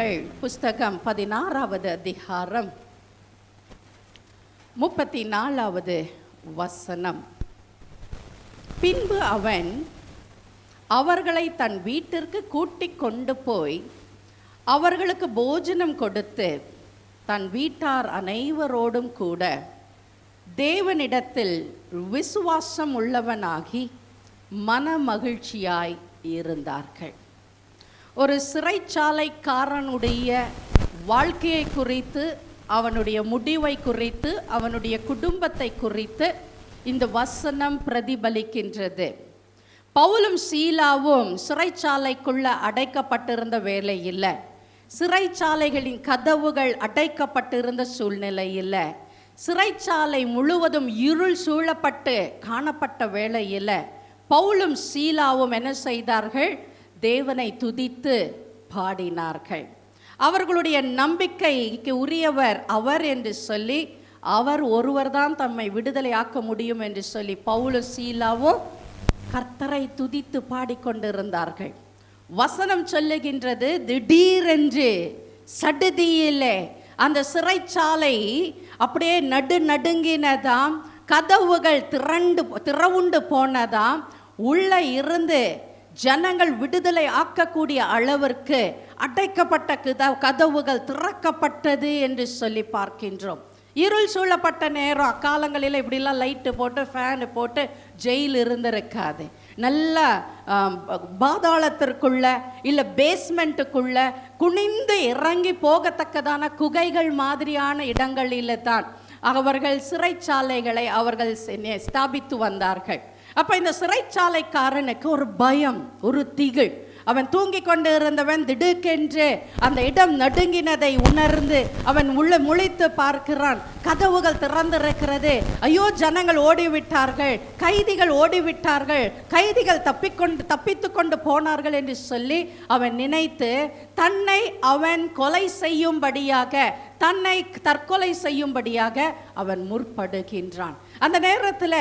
நடவடிக்கைகள் புஸ்தகம் பதினாறாவது அதிகாரம். முப்பத்தி நாலாவது வசனம். பின்பு அவன் அவர்களை தன் வீட்டிற்கு கூட்டிக் கொண்டு போய் அவர்களுக்கு போஜனம் கொடுத்து தன் வீட்டார் அனைவரோடும் கூட தேவனிடத்தில் விசுவாசம் உள்ளவனாகி மன மகிழ்ச்சியாய் இருந்தார்கள். ஒரு சிறைச்சாலைக்காரனுடைய வாழ்க்கையை குறித்து அவனுடைய முடிவை குறித்து அவனுடைய குடும்பத்தை குறித்து இந்த வசனம் பிரதிபலிக்கின்றது. பவுலும் சீலாவும் சிறைச்சாலைக்குள்ள அடைக்கப்பட்டிருந்த வேலையில் சிறைச்சாலைகளின் கதவுகள் அடைக்கப்பட்டிருந்த சூழ்நிலையில் சிறைச்சாலை முழுவதும் இருள் சூழப்பட்டு காணப்பட்ட வேளையில் பவுலும் சீலாவும் என்ன செய்தார்கள்? தேவனை துதித்து பாடினார்கள். அவர்களுடைய நம்பிக்கைக்கு உரியவர் அவர் என்று சொல்லி அவர் ஒருவர் தான் தம்மை விடுதலையாக்க முடியும் என்று சொல்லி பவுலும் சீலாவும் கர்த்தரை துதித்து பாடிக்கொண்டிருந்தார்கள். வசனம் சொல்லுகின்றது திடீரென்று சடுதியிலே அந்த சிறைச்சாலை அப்படியே நடு நடுங்கினதாம் கதவுகள் திரண்டு திறவுண்டு போனதாம் உள்ளே இருந்து ஜனங்கள் விடுதலை ஆக்கக்கூடிய அளவிற்கு அடைக்கப்பட்ட கத கதவுகள் திறக்கப்பட்டது என்று சொல்லி பார்க்கின்றோம். இருள் சூழப்பட்ட நேரம் அக்காலங்களில் இப்படிலாம் லைட்டு போட்டு ஃபேனு போட்டு ஜெயில் இருந்திருக்காது. நல்லா பாதாளத்திற்குள்ள இல்லை பேஸ்மெண்ட்டுக்குள்ள குனிந்து இறங்கி போகத்தக்கதான குகைகள் மாதிரியான இடங்களில் தான் அவர்கள் சிறைச்சாலைகளை அவர்கள் ஸ்தாபித்து வந்தார்கள். அப்போ இந்த சிறைச்சாலைக்காரனுக்கு ஒரு பயம் ஒரு திகழ் அவன் தூங்கிக் கொண்டு இருந்தவன் திடுக்கென்று அந்த இடம் நடுங்கினதை உணர்ந்து அவன் உள்ள முளைத்து பார்க்கிறான். கதவுகள் திறந்திருக்கிறது. ஐயோ ஜனங்கள் ஓடிவிட்டார்கள். கைதிகள் ஓடிவிட்டார்கள். கைதிகள் தப்பிக்கொண்டு தப்பித்து கொண்டு போனார்கள் என்று சொல்லி அவன் நினைத்து தன்னை அவன் கொலை செய்யும்படியாக தன்னை தற்கொலை செய்யும்படியாக அவன் முற்படுகின்றான். அந்த நேரத்தில்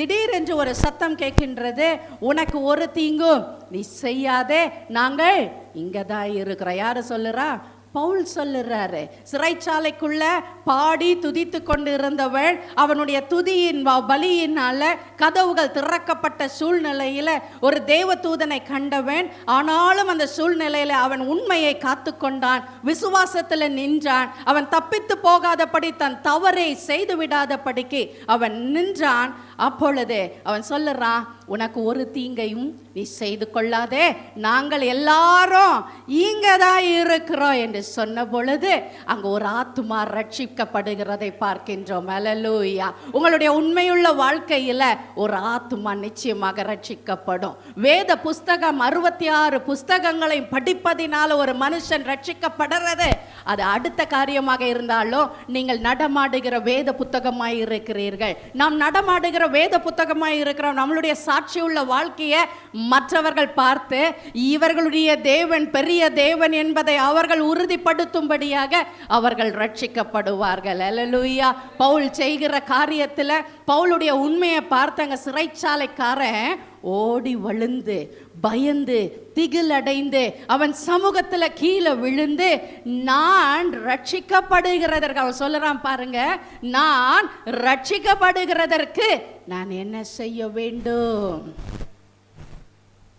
திடீரென்று ஒரு சத்தம் கேட்கின்றது. உனக்கு ஒரு தீங்கும். நீ செய்யாதே. நாங்கள் இங்கே தான் இருக்கிற யார் சொல்லுறா? பவுல் சொல்லுறாரு சிறைச்சாலைக்குள்ள பாடி துதித்து கொண்டு இருந்தவள் அவனுடைய துதியின் பலியினால கதவுகள் திறக்கப்பட்ட சூழ்நிலையில ஒரு தேவதூதனை கண்டவன். ஆனாலும் அந்த சூழ்நிலையில அவன் உண்மையை காத்து கொண்டான் விசுவாசத்தில் நின்றான். அவன் தப்பித்து போகாதபடி தன் தவறை செய்து விடாதபடிக்கு அவன் நின்றான். அப்பொழுது அவன் சொல்லுறான் உனக்கு ஒரு தீங்கையும் நீ செய்து கொள்ளாதே. நாங்கள் எல்லாரும் இங்கே தான் இருக்கிறோம் என்று சொன்ன பொழுது அங்கே ஒரு ஆத்துமா ரட்சிக்கப்படுகிறதை பார்க்கின்றோம். அலலூயா உங்களுடைய உண்மையுள்ள வாழ்க்கையில ஒரு ஆத்துமா நிச்சயமாக ரட்சிக்கப்படும். வேத புஸ்தகம் அறுபத்தி ஆறு புஸ்தகங்களை படிப்பதினால ஒரு மனுஷன் ரட்சிக்கப்படுறது. அது அடுத்த காரியமாக இருந்தாலும் நீங்கள் நடமாடுகிற வேத புத்தகமாய் இருக்கிறீர்கள். நாம் நடமாடுகிற வேத புத்தகமாக இருக்கிறோம். நம்மளுடைய சாட்சியுள்ள வாழ்க்கையை மற்றவர்கள் பார்த்து இவர்களுடைய தேவன் பெரிய தேவன் என்பதை அவர்கள் உறுதிப்படுத்தும்படியாக அவர்கள் ரட்சிக்கப்படுவார்கள். அலலுயா பவுல் செய்கிற காரியத்தில் பவுலுடைய உண்மையை பார்த்தங்க சிறைச்சாலைக்காரன் ஓடி வழுந்து பயந்து திகிலடைந்து அவன் சமூகத்துல கீழே விழுந்து நான் ரட்சிக்கப்படுகிறதற்கு அவன் சொல்லுறான் பாருங்க நான் ரட்சிக்கப்படுகிறதற்கு நான் என்ன செய்ய வேண்டும்?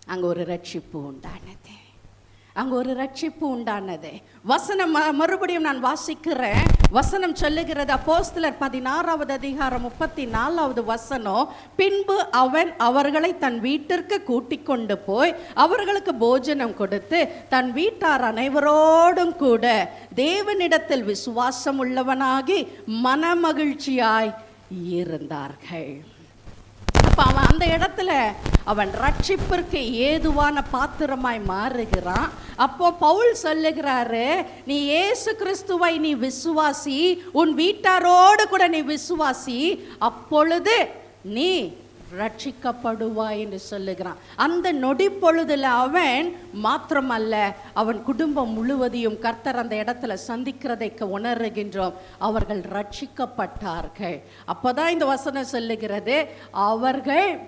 அங்கே ஒரு ரட்சிப்பு உண்டானது. அங்கே ஒரு ரட்சிப்பு உண்டானது. வசனம் ம- மறுபடியும் நான் வாசிக்கிறேன். வசனம் சொல்லுகிறது அப்போஸ்தலர் பதினாறாவது அதிகாரம் முப்பத்தி நாலாவது வசனம் பின்பு அவன் அவர்களை தன் வீட்டிற்கு கூட்டிக் கொண்டு போய் அவர்களுக்கு போஜனம் கொடுத்து தன் வீட்டார் அனைவரோடும் கூட தேவனிடத்தில் விசுவாசம் உள்ளவனாகி மனமகிழ்ச்சியாய் இருந்தார்கள். இப்போ அவன் அந்த இடத்துல அவன் ரட்சிப்பிற்கு ஏதுவான பாத்திரமாய் மாறுகிறான். அப்போ பவுல் சொல்லுகிறாரு நீ ஏசு கிறிஸ்துவை நீ விசுவாசி உன் வீட்டாரோடு கூட நீ விசுவாசி அப்பொழுது நீ ரட்சிக்கப்படுவாய் என்று சொல்லுகிறான். அந்த நொடி பொழுதில் அவன் மாத்திரமல்ல அவன் குடும்பம் முழுவதையும் கர்த்தர் அந்த இடத்துல சந்திக்கிறதை உணர்கின்றோம். அவர்கள் ரட்சிக்கப்பட்டார்கள். அப்போதான் இந்த வசனம் சொல்லுகிறது அவர்கள்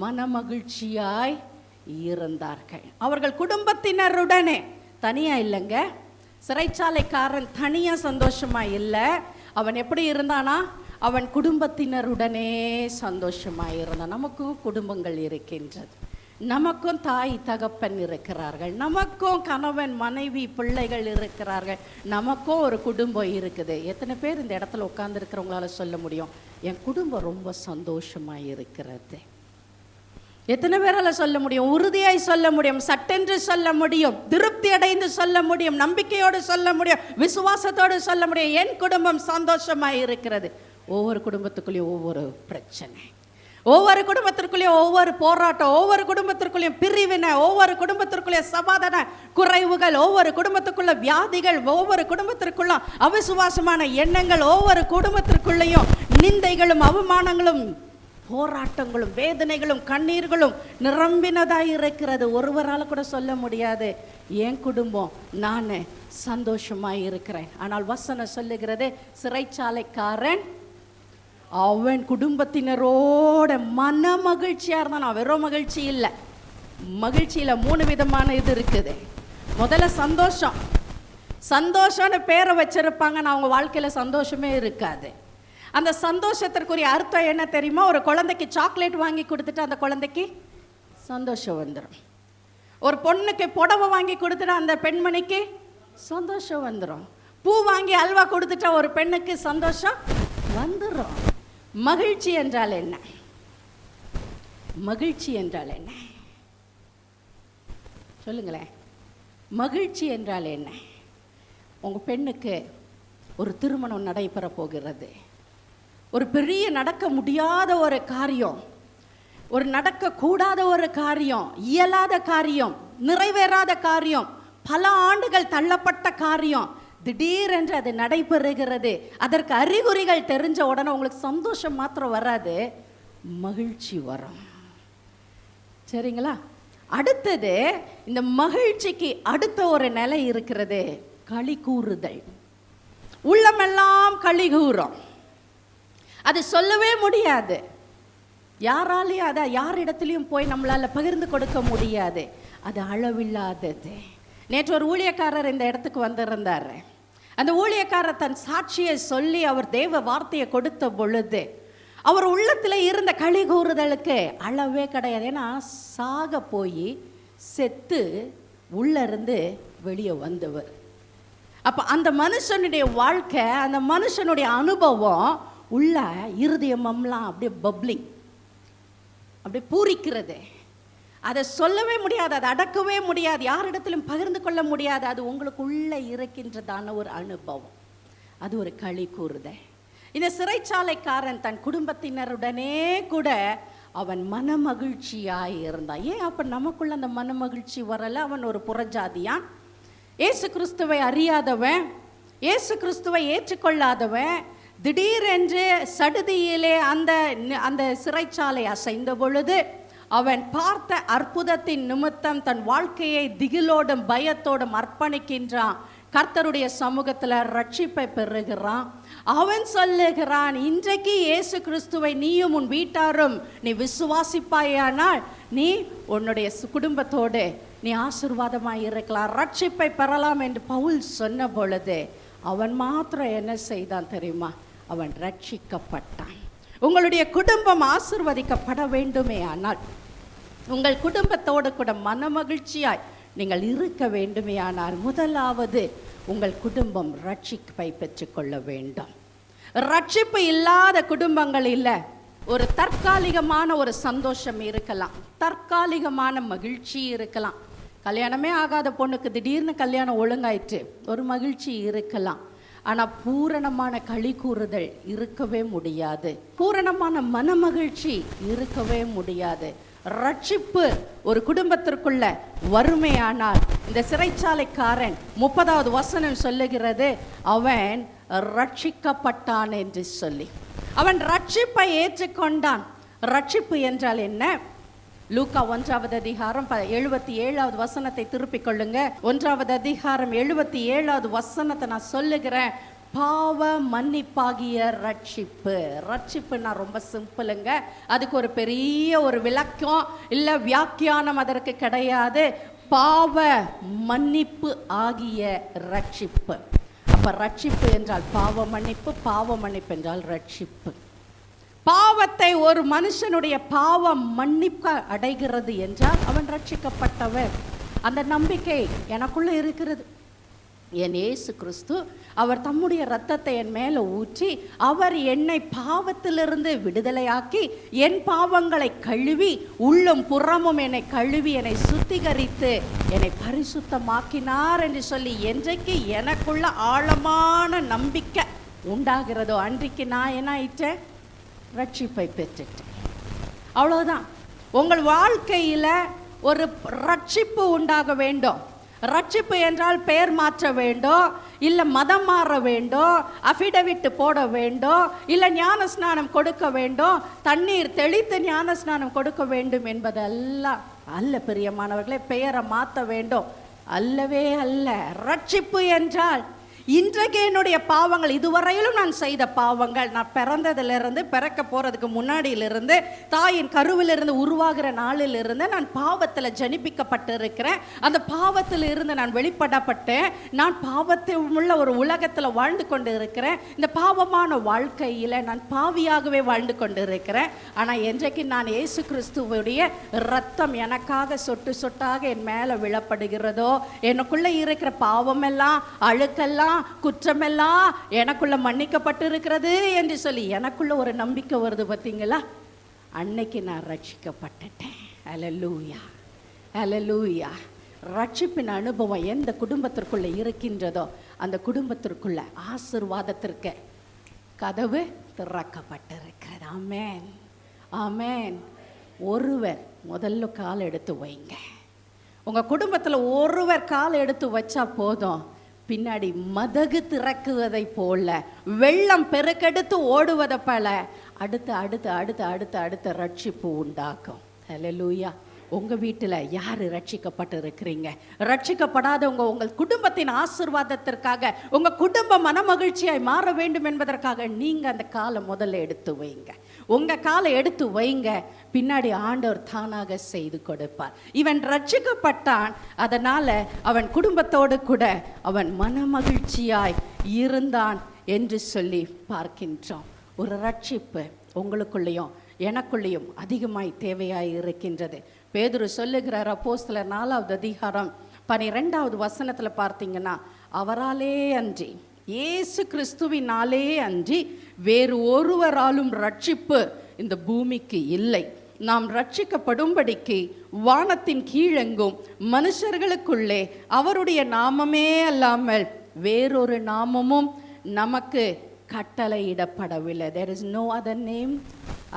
மனமகிழ்ச்சியாய் இருந்தார்கள். அவர்கள் குடும்பத்தினருடனே தனியாக இல்லைங்க. சிறைச்சாலைக்காரன் தனியாக சந்தோஷமா இல்லை. அவன் எப்படி இருந்தானா? அவன் குடும்பத்தினருடனே சந்தோஷமாக இருந்தான் நமக்கும் குடும்பங்கள் இருக்கின்றது. நமக்கும் தாய் தகப்பன் இருக்கிறார்கள். நமக்கும் கணவன் மனைவி பிள்ளைகள் இருக்கிறார்கள். நமக்கும் ஒரு குடும்பம் இருக்குது. எத்தனை பேர் இந்த இடத்துல உட்காந்துருக்கிறவங்களால சொல்ல முடியும்? என் குடும்பம் ரொம்ப சந்தோஷமாக இருக்கிறது எத்தனை பேரால் சொல்ல முடியும்? உறுதியாய் சொல்ல முடியும். சட்டென்று சொல்ல முடியும். திருப்தி அடைந்து சொல்ல முடியும். நம்பிக்கையோடு சொல்ல முடியும். விசுவாசத்தோடு சொல்ல முடியும். என் குடும்பம் சந்தோஷமாக இருக்கிறது ஒவ்வொரு குடும்பத்துக்குள்ளேயும் ஒவ்வொரு பிரச்சனை. ஒவ்வொரு குடும்பத்திற்குள்ளேயும் ஒவ்வொரு போராட்டம் ஒவ்வொரு குடும்பத்திற்குள்ளேயும் பிரிவினை ஒவ்வொரு குடும்பத்திற்குள்ளேயும் சமாதான குறைவுகள் ஒவ்வொரு குடும்பத்துக்குள்ள வியாதிகள் ஒவ்வொரு குடும்பத்திற்குள்ள அவிசுவாசமான எண்ணங்கள் ஒவ்வொரு குடும்பத்திற்குள்ளேயும் நிந்தைகளும் அவமானங்களும் போராட்டங்களும் வேதனைகளும் கண்ணீர்களும் நிரம்பினதாக இருக்கிறது. ஒருவரால் கூட சொல்ல முடியாது. என் குடும்பம் நான் சந்தோஷமாக இருக்கிறேன். ஆனால் வசனம் சொல்லுகிறது சிறைச்சாலைக்காரன் அவன் குடும்பத்தினரோட மன மகிழ்ச்சியாக இருந்தான். நான் வெறும் மகிழ்ச்சி இல்லை. மகிழ்ச்சியில் மூணு விதமான இது இருக்குது. முதல்ல சந்தோஷம். சந்தோஷம்னு பேரை வச்சிருப்பாங்க. நான் அவங்க வாழ்க்கையில் சந்தோஷமே இருக்காது. அந்த சந்தோஷத்திற்குரிய அர்த்தம் என்ன தெரியுமா? ஒரு குழந்தைக்கு சாக்லேட் வாங்கி கொடுத்துட்டு அந்த குழந்தைக்கு சந்தோஷம் வந்துடும் ஒரு பொண்ணுக்கு புடவை வாங்கி கொடுத்துட்டு அந்த பெண்மணிக்கு சந்தோஷம் வந்துடும் பூ வாங்கி அல்வா கொடுத்துட்டா ஒரு பெண்ணுக்கு சந்தோஷம் வந்துடும் மகிழ்ச்சி என்றால் என்ன? மகிழ்ச்சி என்றால் என்ன? சொல்லுங்களேன். மகிழ்ச்சி என்றால் என்ன? உங்கள் பெண்ணுக்கு ஒரு திருமணம் நடைபெற போகிறது. ஒரு பெரிய நடக்க முடியாத ஒரு காரியம் ஒரு நடக்கக்கூடாத ஒரு காரியம் இயலாத காரியம் நிறைவேறாத காரியம் பல ஆண்டுகள் தள்ளப்பட்ட காரியம் திடீரென்று அது நடைபெறுகிறது. அதற்கு அறிகுறிகள் தெரிஞ்ச உடனே உங்களுக்கு சந்தோஷம் மாத்திரம் வராது மகிழ்ச்சி வரும். சரிங்களா? அடுத்தது இந்த மகிழ்ச்சிக்கு அடுத்த ஒரு நிலை இருக்கிறது களி கூறுதல். உள்ளமெல்லாம் களி கூறும். அது சொல்லவே முடியாது. யாராலையும் அதை யாரிடத்துலையும் போய் நம்மளால் பகிர்ந்து கொடுக்க முடியாது. அது அளவில்லாதது. நேற்று ஒரு ஊழியக்காரர் இந்த இடத்துக்கு வந்திருந்தார். அந்த ஊழியக்காரர் தன் சாட்சியை சொல்லி அவர் தேவ வார்த்தையை கொடுத்த பொழுது அவர் உள்ளத்தில் இருந்த களி கூறுதலுக்கு அளவே கிடையாது. ஏன்னா சாக போய் செத்து உள்ளேருந்து வெளியே வந்தவர். அப்போ அந்த மனுஷனுடைய வாழ்க்கை அந்த மனுஷனுடைய அனுபவம் உள்ள இருதயமெல்லாம் அப்படியே பப்ளிங் அப்படியே பூரிக்கிறது. அதை சொல்லவே முடியாது அதை அடக்கவே முடியாது யாரிடத்திலும் பகிர்ந்து கொள்ள முடியாது. அது உங்களுக்குள்ளே இருக்கின்றதான ஒரு அனுபவம். அது ஒரு களி கூறுத இந்த சிறைச்சாலைக்காரன் தன் குடும்பத்தினருடனே கூட அவன் மனமகிழ்ச்சியாக இருந்தான். ஏன் அப்போ நமக்குள்ள அந்த மனமகிழ்ச்சி வரல? அவன் ஒரு புறஜாதியான். இயேசு கிறிஸ்துவை அறியாதவன் ஏசு கிறிஸ்துவை ஏற்றுக்கொள்ளாதவன் திடீரென்று சடுதியிலே அந்த அந்த சிறைச்சாலை அசைந்த பொழுது அவன் பார்த்த அற்புதத்தின் நிமித்தம் தன் வாழ்க்கையை திகிலோடும் பயத்தோடும் அர்ப்பணிக்கின்றான். கர்த்தருடைய சமூகத்தில் ரட்சிப்பை பெறுகிறான். அவன் சொல்லுகிறான் இன்றைக்கு இயேசு கிறிஸ்துவை நீயும் உன் வீட்டாரும் நீ விசுவாசிப்பாயானால் நீ உன்னுடைய சு- குடும்பத்தோடு நீ ஆசிர்வாதமாக இருக்கலாம். ரட்சிப்பை பெறலாம் என்று பவுல் சொன்ன பொழுது அவன் மாத்திரம் என்ன செய்தான் தெரியுமா? அவன் ரட்சிக்கப்பட்டான். உங்களுடைய குடும்பம் ஆசிர்வதிக்கப்பட வேண்டுமே ஆனால் உங்கள் குடும்பத்தோடு கூட மனமகிழ்ச்சியாய் நீங்கள் இருக்க வேண்டுமானால் முதலாவது உங்கள் குடும்பம் ரட்சிப்பை பெற்றுக்கொள்ள வேண்டும். ரட்சிப்பு இல்லாத குடும்பங்கள் இல்லை. ஒரு தற்காலிகமான ஒரு சந்தோஷம் இருக்கலாம். தற்காலிகமான மகிழ்ச்சி இருக்கலாம். கல்யாணமே ஆகாத பொண்ணுக்கு திடீர்னு கல்யாணம் ஒழுங்காயிற்று. ஒரு மகிழ்ச்சி இருக்கலாம். ஆனால் பூரணமான களி கூறுதல் இருக்கவே முடியாது. பூரணமான மனமகிழ்ச்சி இருக்கவே முடியாது. ரட்சிப்பு ஒரு குடும்பத்திற்குள்ள வறுமையானால் இந்த சிறைச்சாலைக்காரன் முப்பதாவது வசனம் சொல்லுகிறது அவன் ரட்சிக்கப்பட்டான் என்று சொல்லி. அவன் ரட்சிப்பை ஏற்றுக்கொண்டான். ரட்சிப்பு என்றால் என்ன? லூக்கா ஒன்றாவது அதிகாரம் ப எழுபத்தி ஏழாவது வசனத்தை திருப்பிக் கொள்ளுங்க. ஒன்றாவது அதிகாரம் எழுபத்தி ஏழாவது வசனத்தை நான் சொல்லுகிறேன். பாவ மன்னிப்பாகிய ரட்சிப்பு. ரட்சிப்புனா ரொம்ப சிம்பிளுங்க. அதுக்கு ஒரு பெரிய ஒரு விளக்கம் இல்லை வியாக்கியானம் அதற்கு கிடையாது. பாவ மன்னிப்பு ஆகிய ரட்சிப்பு. அப்போ ரட்சிப்பு என்றால் பாவ மன்னிப்பு பாவ மன்னிப்பு என்றால் ரட்சிப்பு. பாவத்தை ஒரு மனுஷனுடைய பாவம் மன்னிப்பு அடைகிறது என்றால் அவன் ரட்சிக்கப்பட்டவன். அந்த நம்பிக்கை எனக்குள்ளே இருக்கிறது. என் ஏசு கிறிஸ்து அவர் தம்முடைய ரத்தத்தை என் மேலே ஊற்றி அவர் என்னை பாவத்திலிருந்து விடுதலையாக்கி என் பாவங்களை கழுவி உள்ளும் புறமும் என்னை கழுவி என்னை சுத்திகரித்து என்னை பரிசுத்தமாக்கினார் என்று சொல்லி என்றைக்கு எனக்குள்ள ஆழமான நம்பிக்கை உண்டாகிறதோ அன்றைக்கு நான் என்ன ஆயிட்டேன்? ரட்சிப்பை பெற்றுட்டேன். அவ்வளோதான் உங்கள் வாழ்க்கையில் ஒரு ரட்சிப்பு உண்டாக வேண்டும். ரட்சிப்பு என்றால் பெயர் மாற்ற வேண்டும் இல்லை மதம் மாற வேண்டும் அஃபிடவிட் போட வேண்டும் இல்லை ஞான ஸ்நானம் கொடுக்க வேண்டும் தண்ணீர் தெளித்து ஞான ஸ்நானம் கொடுக்க வேண்டும் என்பதெல்லாம் அல்ல பிரியமானவர்களே பெயரை மாற்ற வேண்டும் அல்லவே அல்ல. ரட்சிப்பு என்றால் இன்றைக்கு என்னுடைய பாவங்கள் இதுவரையிலும் நான் செய்த பாவங்கள் நான் பிறந்ததிலிருந்து பிறக்க போகிறதுக்கு முன்னாடியிலிருந்து தாயின் கருவிலிருந்து உருவாகிற நாளிலிருந்து நான் பாவத்தில் ஜனிப்பிக்கப்பட்டு இருக்கிறேன் அந்த பாவத்தில் இருந்து நான் வெளிப்படப்பட்டேன். நான் பாவத்தில் உள்ள ஒரு உலகத்தில் வாழ்ந்து கொண்டு இருக்கிறேன் இந்த பாவமான வாழ்க்கையில் நான் பாவியாகவே வாழ்ந்து கொண்டு இருக்கிறேன் ஆனால் என்றைக்கு நான் இயேசு கிறிஸ்துவுடைய ரத்தம் எனக்காக சொட்டு சொட்டாக என் மேலே விழப்படுகிறதோ எனக்குள்ளே இருக்கிற பாவமெல்லாம் அழுக்கெல்லாம் குற்றமெல்லாம் எனக்குள்ள மன்னிக்கப்பட்டு இருக்கிறது என்று சொல்லி எனக்குள்ள ஒரு நம்பிக்கை வருது பார்த்தீங்களா? அன்னைக்கு நான் ரட்சிக்கப்பட்டுட்டேன். அலலூயா அலலூயா ரட்சிப்பின் அனுபவம் எந்த குடும்பத்திற்குள்ள இருக்கின்றதோ அந்த குடும்பத்திற்குள்ள ஆசிர்வாதத்திற்கு கதவு திறக்கப்பட்டிருக்கிறது. ஆமேன் ஆமேன் ஒருவர் முதல்ல கால் எடுத்து வைங்க. உங்கள் குடும்பத்தில் ஒருவர் கால் எடுத்து வச்சா போதும். பின்னாடி மதகு திறக்குவதை போல வெள்ளம் பெருக்கெடுத்து ஓடுவதை போல அடுத்து அடுத்து அடுத்து அடுத்து அடுத்த ரட்சிப்பு உண்டாக்கும் லூயா உங்கள் வீட்டில் யார் ரட்சிக்கப்பட்டு இருக்கிறீங்க ரட்சிக்கப்படாதவங்க உங்கள் குடும்பத்தின் ஆசிர்வாதத்திற்காக உங்கள் குடும்ப மனமகிழ்ச்சியாய் மாற வேண்டும் என்பதற்காக நீங்கள் அந்த காலை முதல்ல எடுத்து வைங்க. உங்கள் காலை எடுத்து வைங்க. பின்னாடி ஆண்டவர் தானாக செய்து கொடுப்பார். இவன் ரட்சிக்கப்பட்டான். அதனால் அவன் குடும்பத்தோடு கூட அவன் மனமகிழ்ச்சியாய் இருந்தான் என்று சொல்லி பார்க்கின்றோம். ஒரு ரட்சிப்பு உங்களுக்குள்ளேயும் எனக்குள்ளேயும் அதிகமாய் தேவையாய் இருக்கின்றது. பேதுரு சொல்லுகிறார் அப்போஸ்தலர் நாலாவது அதிகாரம் பனிரெண்டாவது வசனத்தில் பார்த்தீங்கன்னா அவராலே அன்றி இயேசு கிறிஸ்துவினாலே அன்றி வேறு ஒருவராலும் ரட்சிப்பு இந்த பூமிக்கு இல்லை. நாம் ரட்சிக்கப்படும்படிக்கு வானத்தின் கீழெங்கும் மனுஷர்களுக்குள்ளே அவருடைய நாமமே அல்லாமல் வேறொரு நாமமும் நமக்கு கட்டளையிடப்படவில்லை. There is no other name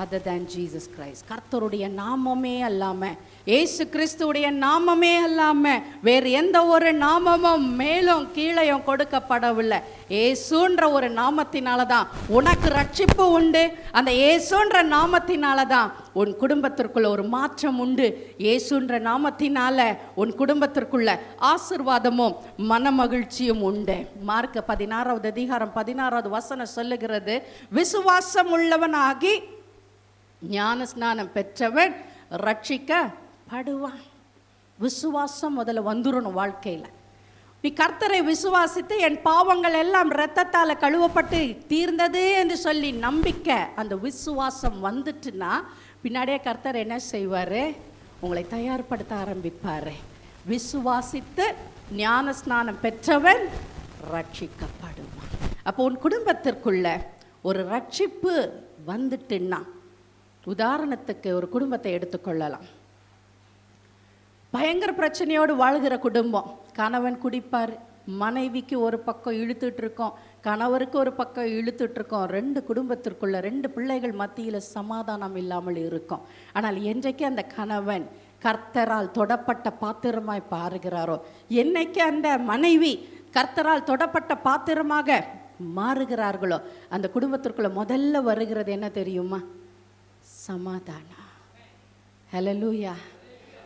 other than Jesus Christ கர்த்தருடைய நாமமே அல்லாமல் ஏசு கிறிஸ்துவுடைய நாமமே அல்லாமல் வேறு எந்த ஒரு நாமமும் மேலும் கீழையும் கொடுக்கப்படவில்லை. ஏசுன்ற ஒரு நாமத்தினால தான் உனக்கு ரட்சிப்பு உண்டு. அந்த ஏசுன்ற நாமத்தினால தான் உன் குடும்பத்திற்குள்ள ஒரு மாற்றம் உண்டு. ஏசுன்ற நாமத்தினால உன் குடும்பத்திற்குள்ள ஆசிர்வாதமும் மனமகிழ்ச்சியும் உண்டு. மார்க்க பதினாறாவது அதிகாரம் பதினாறாவது வசனம் சொல்லுகிறது விசுவாசம் உள்ளவனாகி ஞான ஸ்நானம் பெற்றவன் ரட்சிக்க ரட்சிக்கப்படுவான் விசுவாசம் முதல்ல வந்துடணும் வாழ்க்கையில். நீ கர்த்தரை விசுவாசித்து என் பாவங்கள் எல்லாம் இரத்தத்தால் கழுவப்பட்டு தீர்ந்தது என்று சொல்லி நம்பிக்கை அந்த விசுவாசம் வந்துட்டுன்னா பின்னாடியே கர்த்தர் என்ன செய்வார்? உங்களை தயார்படுத்த ஆரம்பிப்பார். விசுவாசித்து ஞான ஸ்நானம் பெற்றவன் ரட்சிக்கப்படுவான். அப்போ உன் குடும்பத்திற்குள்ள ஒரு ரட்சிப்பு வந்துட்டுன்னா உதாரணத்துக்கு ஒரு குடும்பத்தை எடுத்துக்கொள்ளலாம். பயங்கர பிரச்சனையோடு வாழ்கிற குடும்பம். கணவன் குடிப்பார். மனைவிக்கு ஒரு பக்கம் இழுத்துட்டு இருக்கோம் கணவருக்கு ஒரு பக்கம் இழுத்துட்டு இருக்கோம் ரெண்டு குடும்பத்திற்குள்ள ரெண்டு பிள்ளைகள் மத்தியில் சமாதானம் இல்லாமல் இருக்கும். ஆனால் என்றைக்கு அந்த கணவன் கர்த்தரால் தொடப்பட்ட பாத்திரமாய் பாருகிறாரோ என்னைக்கு அந்த மனைவி கர்த்தரால் தொடப்பட்ட பாத்திரமாக மாறுகிறார்களோ அந்த குடும்பத்திற்குள்ள முதல்ல வருகிறது என்ன தெரியுமா? சமாதானம். ஹலலூயா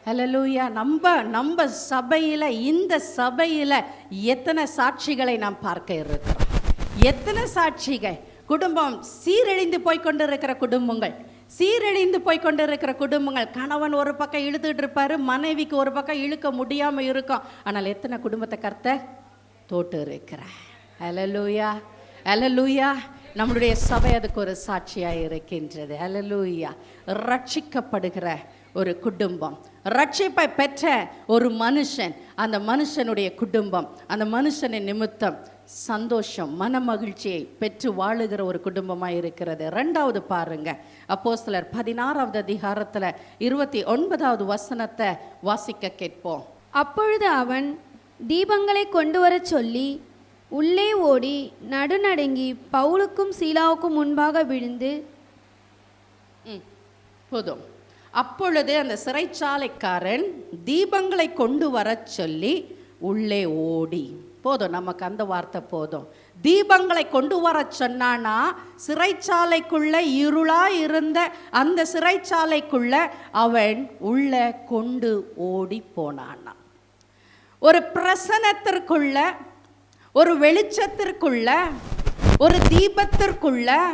ஹலலூயா நம்ம நம்ம சபையில் இந்த சபையில் எத்தனை சாட்சிகளை நாம் பார்க்க இருக்கிறோம்? எத்தனை சாட்சிகள்? குடும்பம் சீரழிந்து போய் கொண்டிருக்கிற குடும்பங்கள். சீரழிந்து போய்கொண்டு இருக்கிற குடும்பங்கள். கணவன் ஒரு பக்கம் இழுத்துட்டு இருப்பார் மனைவிக்கு ஒரு பக்கம் இழுக்க முடியாமல் இருக்கும். ஆனால் எத்தனை குடும்பத்தை கர்த்தர் தோட்டு இருக்கிற அலலூயா அலலூயா நம்மளுடைய சபை அதுக்கு ஒரு சாட்சியாக இருக்கின்றது. அலலூயா ரட்சிக்கப்படுகிற ஒரு குடும்பம். ரட்சிப்பை பெற்ற ஒரு மனுஷன் அந்த மனுஷனுடைய குடும்பம். அந்த மனுஷனின் நிமித்தம் சந்தோஷம் மன மகிழ்ச்சியை பெற்று வாழுகிற ஒரு குடும்பமாக இருக்கிறது. ரெண்டாவது பாருங்க அப்போஸ்தலர் பதினாறாவது அதிகாரத்தில் இருபத்தி ஒன்பதாவது வசனத்தை வாசிக்க கேட்போம். அப்பொழுது அவன் தீபங்களை கொண்டு வரச் சொல்லி உள்ளே ஓடி நடுநடுங்கி பவுலுக்கும் சீலாவுக்கும் முன்பாக விழுந்து போதும். அப்பொழுது அந்த சிறைச்சாலைக்காரன் தீபங்களை கொண்டு வர சொல்லி உள்ளே ஓடி. போதும் நமக்கு அந்த வார்த்தை போதும். தீபங்களை கொண்டு வர சொன்னானா சிறைச்சாலைக்குள்ள இருளா இருந்த அந்த சிறைச்சாலைக்குள்ள அவன் உள்ள கொண்டு ஓடி போனானா. ஒரு பிரசனத்திற்குள்ள ஒரு வெளிச்சத்திற்குள்ள ஒரு தீபத்திற்குள்ள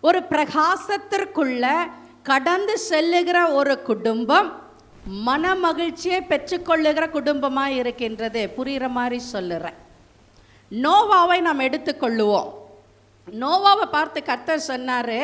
ஒரு பிரகாசத்திற்குள்ள கடந்து செல்லுகிற ஒரு குடும்பம் மன மகிழ்ச்சியை பெற்றுக்கொள்ளுகிற குடும்பமாக இருக்கின்றது. புரிகிற மாதிரி சொல்லுறேன். நோவாவை நாம் எடுத்துக்கொள்ளுவோம். நோவாவை பார்த்து கர்த்தர் சொன்னார்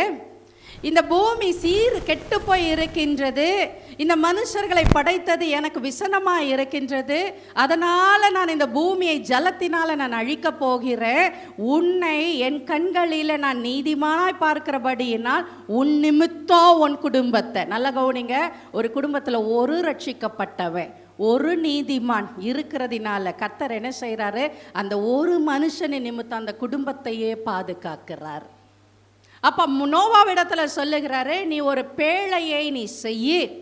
இந்த பூமி சீர் கெட்டு போய் இருக்கின்றது இந்த மனுஷர்களை படைத்தது எனக்கு விசனமாக இருக்கின்றது. அதனால் நான் இந்த பூமியை ஜலத்தினால் நான் அழிக்கப் போகிறேன். உன்னை என் கண்களில் நான் நீதிமானாய் பார்க்கிறபடியினால் உன் நிமித்தம் உன் குடும்பத்தை. நல்ல கவுனிங்க ஒரு குடும்பத்தில் ஒரு ரட்சிக்கப்பட்டவன் ஒரு நீதிமான் இருக்கிறதுனால கத்தர் என்ன செய்கிறாரு அந்த ஒரு மனுஷனின் நிமித்தம் அந்த குடும்பத்தையே பாதுகாக்கிறார். அப்போ நோவாவிடத்துல சொல்லுகிறாரு நீ ஒரு பேழையை நீ செய்யி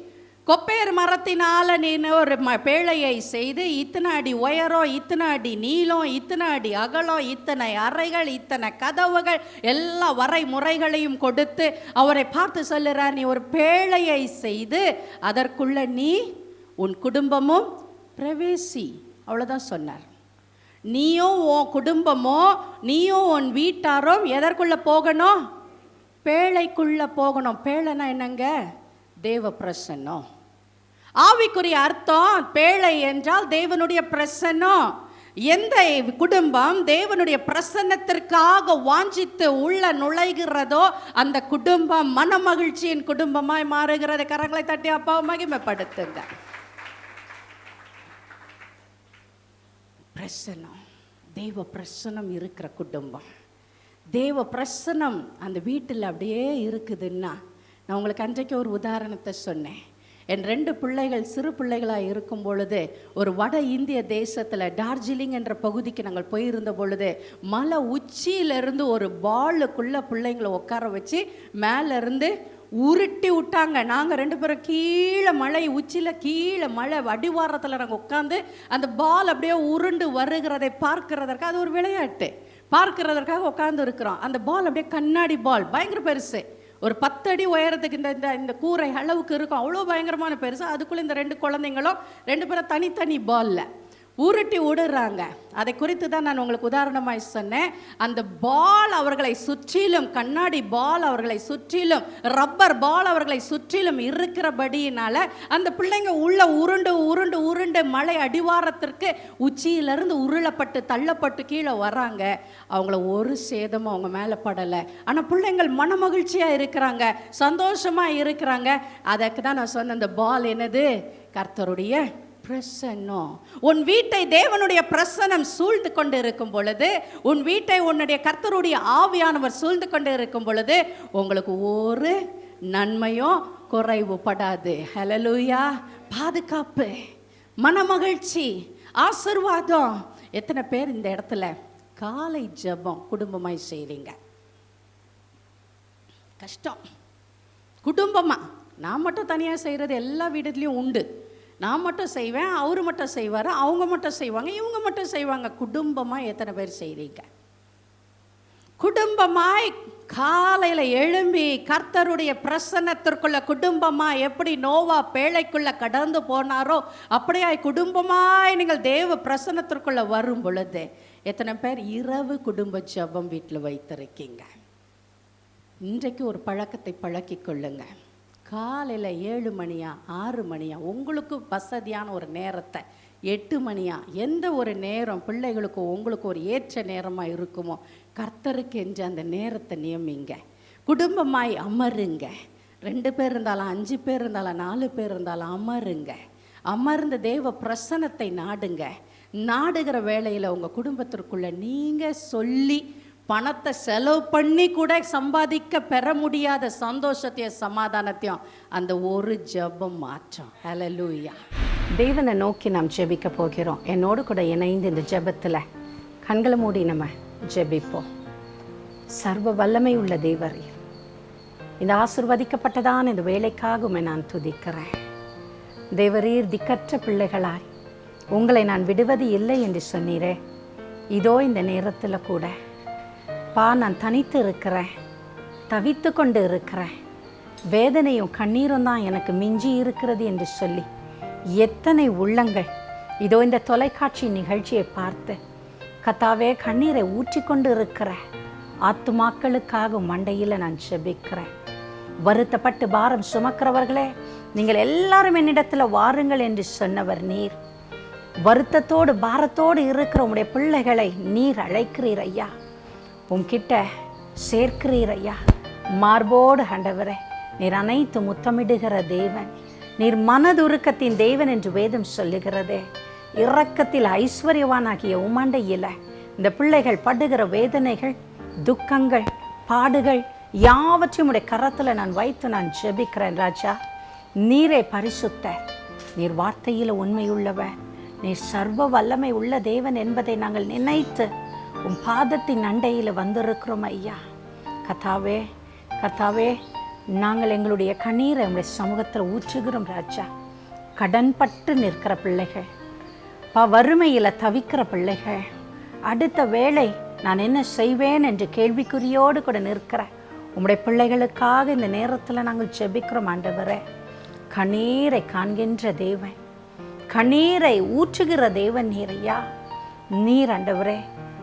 கொப்பேர் மரத்தினால் நீ ஒரு ம பேழையை செய்து இத்தனை அடி உயரம் இத்தனை அடி நீளம் இத்தனை அடி அகலம் இத்தனை அறைகள் இத்தனை கதவுகள் எல்லா வரைமுறைகளையும் கொடுத்து அவரை பார்த்து சொல்லுறார் நீ ஒரு பேழையை செய்து அதற்குள்ள நீ உன் குடும்பமும் பிரவேசி. அவ்வளோதான் சொன்னார். நீயும் உன் குடும்பமோ நீயும் உன் வீட்டாரும் எதற்குள்ளே போகணும்? பேழைக்குள்ளே போகணும். பேழைனா என்னங்க? தேவ பிரசன்னம். ஆவிக்குரிய அர்த்தம் பேழை என்றால் தேவனுடைய பிரசன்னம். எந்த குடும்பம் தேவனுடைய பிரசன்னத்திற்காக வாஞ்சித்து உள்ள நுழைகிறதோ அந்த குடும்பம் மன மகிழ்ச்சியின் குடும்பமாய் மாறுகிறது. கரங்களை தட்டி அப்பாவை மகிமைப்படுத்துங்க. பிரசனம் தெய்வ பிரசனம் இருக்கிற குடும்பம். தேவ பிரசனம் அந்த வீட்டில் அப்படியே இருக்குதுன்னா நான் உங்களுக்கு அன்றைக்கு ஒரு உதாரணத்தை சொன்னேன். என் ரெண்டு பிள்ளைகள் சிறு பிள்ளைகளாக இருக்கும் பொழுது ஒரு வட இந்திய தேசத்தில் டார்ஜிலிங் என்ற பகுதிக்கு நாங்கள் போயிருந்த பொழுது மலை உச்சியிலிருந்து ஒரு பாலுக்குள்ளே பிள்ளைங்களை உட்கார வச்சு மேலேருந்து உருட்டி விட்டாங்க. நாங்கள் ரெண்டு பேரும் கீழே மலை உச்சியில் கீழே மலை அடிவாரத்தில் நாங்கள் உட்காந்து அந்த பால் அப்படியே உருண்டு வருகிறதை பார்க்கிறதற்கு அது ஒரு விளையாட்டு. பார்க்கிறதற்காக உட்காந்து இருக்கிறோம். அந்த பால் அப்படியே கண்ணாடி பால் பயங்கர பெருசு. ஒரு பத்தடி உயரத்துக்கு இந்த இந்த இந்த கூரை அளவுக்கு இருக்கும். அவ்வளோ பயங்கரமான பெருசு. அதுக்குள்ளே இந்த ரெண்டு குழந்தைங்களும் ரெண்டு பேரும் தனித்தனி பால்ல உருட்டி விடுறாங்க அதை குறித்து தான் நான் உங்களுக்கு உதாரணமாக சொன்னேன். அந்த பால் அவர்களை சுற்றிலும் கண்ணாடி பால் அவர்களை சுற்றிலும் ரப்பர் பால் அவர்களை சுற்றிலும் இருக்கிறபடியினால அந்த பிள்ளைங்க உள்ள உருண்டு உருண்டு உருண்டு மலை அடிவாரத்திற்கு உச்சியிலிருந்து உருளப்பட்டு தள்ளப்பட்டு கீழே வராங்க அவங்கள ஒரு சேதமும் அவங்க மேலே படலை. ஆனால் பிள்ளைங்கள் மன மகிழ்ச்சியாக இருக்கிறாங்க சந்தோஷமாக இருக்கிறாங்க. அதற்கு தான் நான் சொன்ன அந்த பால் என்னது? கர்த்தருடைய பிரசன்னம். உன் வீட்டை தேவனுடைய பிரசனம் சூழ்ந்து கொண்டு இருக்கும் பொழுது உன் வீட்டை உன்னுடைய கர்த்தருடைய ஆவியானவர் சூழ்ந்து கொண்டு இருக்கும் பொழுது உங்களுக்கு ஒரு நன்மையும் குறைவுபடாது. ஹலலூயா பாதுகாப்பு மனமகிழ்ச்சி ஆசிர்வாதம். எத்தனை பேர் இந்த இடத்துல காலை ஜெபம் குடும்பமாய் செய்கிறீங்க கஷ்டம். குடும்பமாக நான் மட்டும் தனியாக செய்கிறது எல்லா வீடுலேயும் உண்டு. நான் மட்டும் செய்வேன் அவர் மட்டும் செய்வார் அவங்க மட்டும் செய்வாங்க இவங்க மட்டும் செய்வாங்க. குடும்பமாக எத்தனை பேர் செய்கிறீங்க குடும்பமாய் காலையில் எழும்பி கர்த்தருடைய பிரசன்னத்திற்குள்ள குடும்பமாக எப்படி நோவா பேழைக்குள்ளே கடந்து போனாரோ அப்படியாய் குடும்பமாய் நீங்கள் தேவ பிரசன்னத்திற்குள்ளே வரும் பொழுது எத்தனை பேர் இரவு குடும்ப ஜபம் வீட்டில் வைத்திருக்கீங்க? இன்றைக்கு ஒரு பழக்கத்தை பழக்கிக் கொள்ளுங்கள் காலையில் ஏழு மணியா ஆறு மணியா உங்களுக்கு வசதியான ஒரு நேரத்தை எட்டு மணியா எந்த ஒரு நேரம் பிள்ளைகளுக்கு உங்களுக்கு ஒரு ஏற்ற நேரமாக இருக்குமோ கர்த்தருக்கு எஞ்ச அந்த நேரத்தை நியமிங்க. குடும்பமாய் அமருங்க. ரெண்டு பேர் இருந்தாலும் அஞ்சு பேர் இருந்தாலும் நாலு பேர் இருந்தாலும் அமருங்க. அமர்ந்த தேவ பிரசனத்தை நாடுங்க. நாடுகிற வேளையில் உங்கள் குடும்பத்திற்குள்ளே நீங்கள் சொல்லி பணத்தை செலவு பண்ணி கூட சம்பாதிக்க பெற முடியாத சந்தோஷத்தையும் சமாதானத்தையும் அந்த ஒரு ஜெபம் மாற்றம். ஹலலூயா தேவனை நோக்கி நாம் ஜெபிக்க போகிறோம். என்னோடு கூட இணைந்து இந்த ஜெபத்தில் கண்களை மூடி நம்ம ஜெபிப்போம். சர்வ வல்லமை உள்ள தேவரே இந்த ஆசிர்வதிக்கப்பட்டதான இந்த வேலைக்காகுமே நான் துதிக்கிறேன். தேவரீர் திக்கற்ற பிள்ளைகளாய் உங்களை நான் விடுவது இல்லை என்று சொன்னீரே. இதோ இந்த நேரத்தில் கூட பா நான் தனித்து இருக்கிறேன். தவித்து கொண்டு இருக்கிறேன். வேதனையும் கண்ணீரும் தான் எனக்கு மிஞ்சி இருக்கிறது என்று சொல்லி எத்தனை உள்ளங்கள். இதோ இந்த தொலைக்காட்சி நிகழ்ச்சியை பார்த்து கத்தாவே கண்ணீரை ஊற்றிக்கொண்டு இருக்கிற ஆத்துமாக்களுக்காக மண்டையில் நான் செபிக்கிறேன். வருத்தப்பட்டு பாரம் சுமக்கிறவர்களே நீங்கள் எல்லாரும் என்னிடத்தில் வாருங்கள் என்று சொன்னவர் நீர். வருத்தத்தோடு பாரத்தோடு இருக்கிற உங்களுடைய பிள்ளைகளை நீர் அழைக்கிறீர் ஐயா. உம்கிட்ட சேர்க்கிறீர் ஐயா மார்போடு ஆண்டவரே நீர் அனைத்து முத்தமிடுகிற தேவன். நீர் மனதுருக்கத்தின் தேவன் என்று வேதம் சொல்லுகிறதே. இரக்கத்தில் ஐஸ்வர்யவானாகிய உமாண்டையில் இந்த பிள்ளைகள் படுகிற வேதனைகள் துக்கங்கள் பாடுகள் யாவற்றையும் உடைய கரத்தில் நான் வைத்து நான் ஜெபிக்கிறேன் ராஜா. நீரே பரிசுத்த நீர் வார்த்தையில் உண்மையுள்ளவ நீர் சர்வ வல்லமை உள்ள தேவன் என்பதை நாங்கள் நினைத்து உன் பாதத்தின் அண்டையில் வந்திருக்கிறோம் ஐயா. கதாவே கதாவே நாங்கள் எங்களுடைய கண்ணீரை உங்களுடைய சமூகத்தில் ஊற்றுகிறோம் ராஜா. கடன்பட்டு நிற்கிற பிள்ளைகள் ப வறுமையில் தவிக்கிற பிள்ளைகள் அடுத்த வேளை நான் என்ன செய்வேன் என்று கேள்விக்குறியோடு கூட நிற்கிற உம்முடைய பிள்ளைகளுக்காக இந்த நேரத்தில் நாங்கள் ஜெபிக்கிறோம் ஆண்டவரே. கண்ணீரை காண்கின்ற தேவன் கண்ணீரை ஊற்றுகிற தேவன் நீரையா நீர் ஆண்டவரே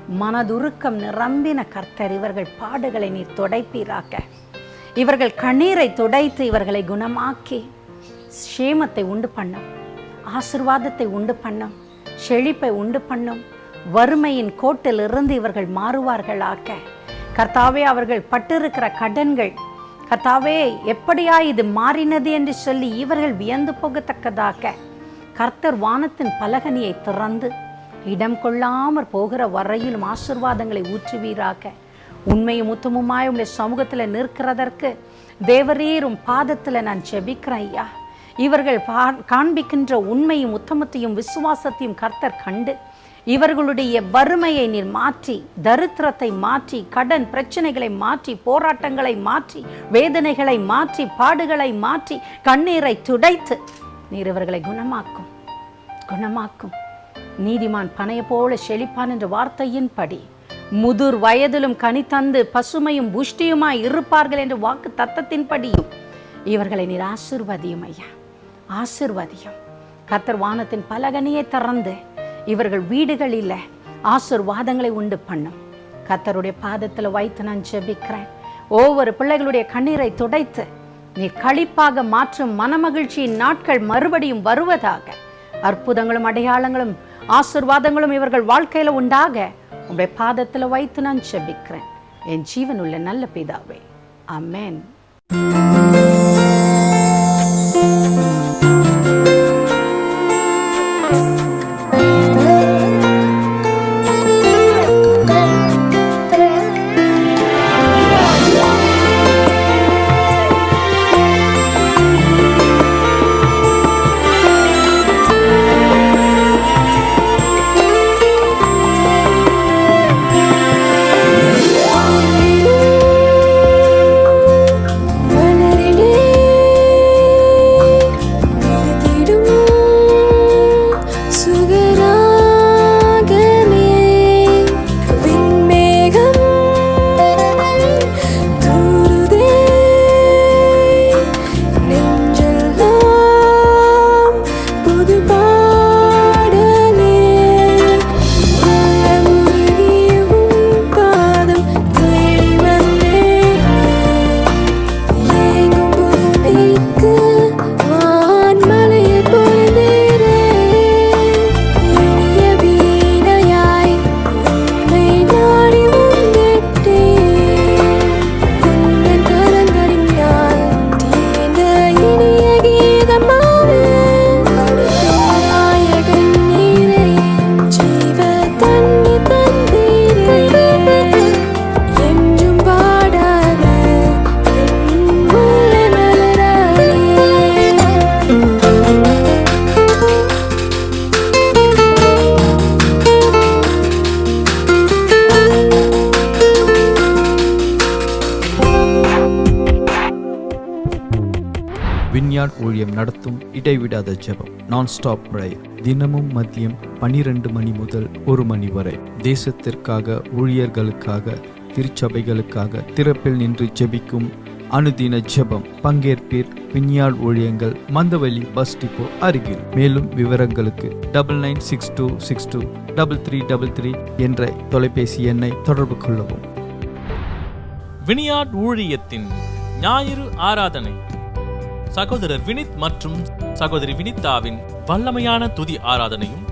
மனதுருக்கம் நிரம்பின கர்த்தர் இவர்கள் பாடுகளை நீர் துடைப்பீராக்க இவர்கள் கண்ணீரை துடைத்து இவர்களை குணமாக்கி சேமத்தை உண்டு பண்ணும் ஆசிர்வாதத்தை உண்டு பண்ணும் செழிப்பை உண்டு பண்ணும் வறுமையின் கோட்டிலிருந்து இவர்கள் மாறுவார்களாக்க கர்த்தாவே அவர்கள் பட்டிருக்கிற கடன்கள் கர்த்தாவே எப்படியா இது மாறினது என்று சொல்லி இவர்கள் வியந்து போகத்தக்கதாக. கர்த்தர் வானத்தின் பலகனியை திறந்து இடம் கொள்ளாமற் போகிற வரையிலும் ஆசிர்வாதங்களை ஊற்றுவீராக. உண்மையும் உத்தமுமாய் உங்களுடைய சமூகத்தில் நிற்கிறதற்கு தேவரீரும் பாதத்தில் நான் செபிக்கிறேன் ஐயா. இவர்கள் பா காண்பிக்கின்ற உண்மையும் உத்தமத்தையும் விசுவாசத்தையும் கர்த்தர் கண்டு இவர்களுடைய வறுமையை நீர் மாற்றி தரித்திரத்தை மாற்றி கடன் பிரச்சனைகளை மாற்றி போராட்டங்களை மாற்றி வேதனைகளை மாற்றி பாடுகளை மாற்றி கண்ணீரை துடைத்து நீர் இவர்களை குணமாக்கும் குணமாக்கும். நீதிமான் பனைய போல செழிப்பான் என்ற வார்த்தையின்படி முதிர் வயதிலும் கனி தந்து பசுமையும் புஷ்டியுமாய் இருப்பார்கள் என்ற வாக்கு தத்தத்தின்படியும் இவர்களை நீர் ஆசிர்வதியும் ஐயா. ஆசிர்வதியும். கர்த்தர் வானத்தின் பலகனியை திறந்து இவர்கள் வீடுகளில் ஆசிர்வாதங்களை உண்டு பண்ணும். கர்த்தருடைய பாதத்தில் வைத்து நான் ஜெபிக்கிறேன். ஒவ்வொரு பிள்ளைகளுடைய கண்ணீரை துடைத்து நீ களிப்பாக மாற்றும் மனமகிழ்ச்சியின் நாட்கள் மறுபடியும் வருவதாக அற்புதங்களும் அடையாளங்களும் ஆசிர்வாதங்களும் இவர்கள் வாழ்க்கையில உண்டாக உங்களுடைய பாதத்தில் வைத்து நான் செபிக்கிறேன் என் ஜீவனுள்ள நல்ல பிதாவே. அமேன் விஞ்ஞான் ஊழியம் நடத்தும் இடைவிடாத ஜெபம். நான் ஸ்டாப் ப்ரேயர் தினமும் மதியம் பனிரெண்டு மணி முதல் ஒரு மணி வரை. தேசத்திற்காக ஊழியர்களுக்காக திருச்சபைகளுக்காக திறப்பில் நின்று ஜெபிக்கும் அனுதின ஜெபம். பங்கேற்பீர் விஞ்ஞான் ஊழியங்கள் மந்தவெளி பஸ் டிப்போ அருகில். மேலும் விவரங்களுக்கு double nine six two six two double three double three என்ற தொலைபேசி எண்ணை தொடர்பு கொள்ளவும். வினியாட் ஊழியத்தின் ஞாயிறு ஆராதனை. சகோதரர் வினித் மற்றும் சகோதரி வினிதாவின் வல்லமையான துதி ஆராதனையும்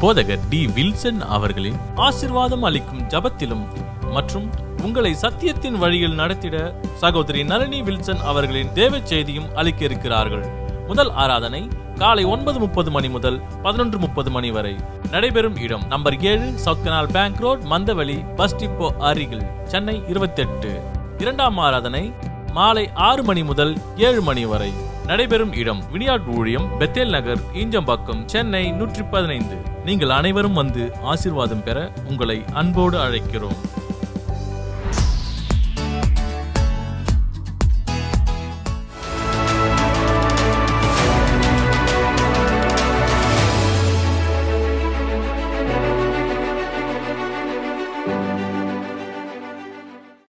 போதகர் டி வில்சன் அவர்களின் ஆசிர்வாதம் அளிக்கும் ஜபத்திலும் மற்றும் உங்களை சத்தியத்தின் வழியில் நடத்திட சகோதரி நளினி வில்சன் அவர்களின் தேவ செய்தியும் அளிக்க இருக்கிறார்கள் முதல் ஆராதனை காலை ஒன்பது முப்பது மணி முதல் பதினொன்று முப்பது மணி வரை நடைபெறும் இடம் நம்பர் ஏழு south canal bank road Mandaveli bus depot அருகில் சென்னை இருபத்தெட்டு. இரண்டாம் ஆராதனை மாலை ஆறு மணி முதல் ஏழு மணி வரை. நடைபெறும் இடம் விளையாட்டு ஊழியம் பெத்தேல் நகர் ஈஞ்சம்பாக்கம் சென்னை நூற்றி பதினைந்து. நீங்கள் அனைவரும் வந்து ஆசீர்வாதம் பெற உங்களை அன்போடு அழைக்கிறோம்.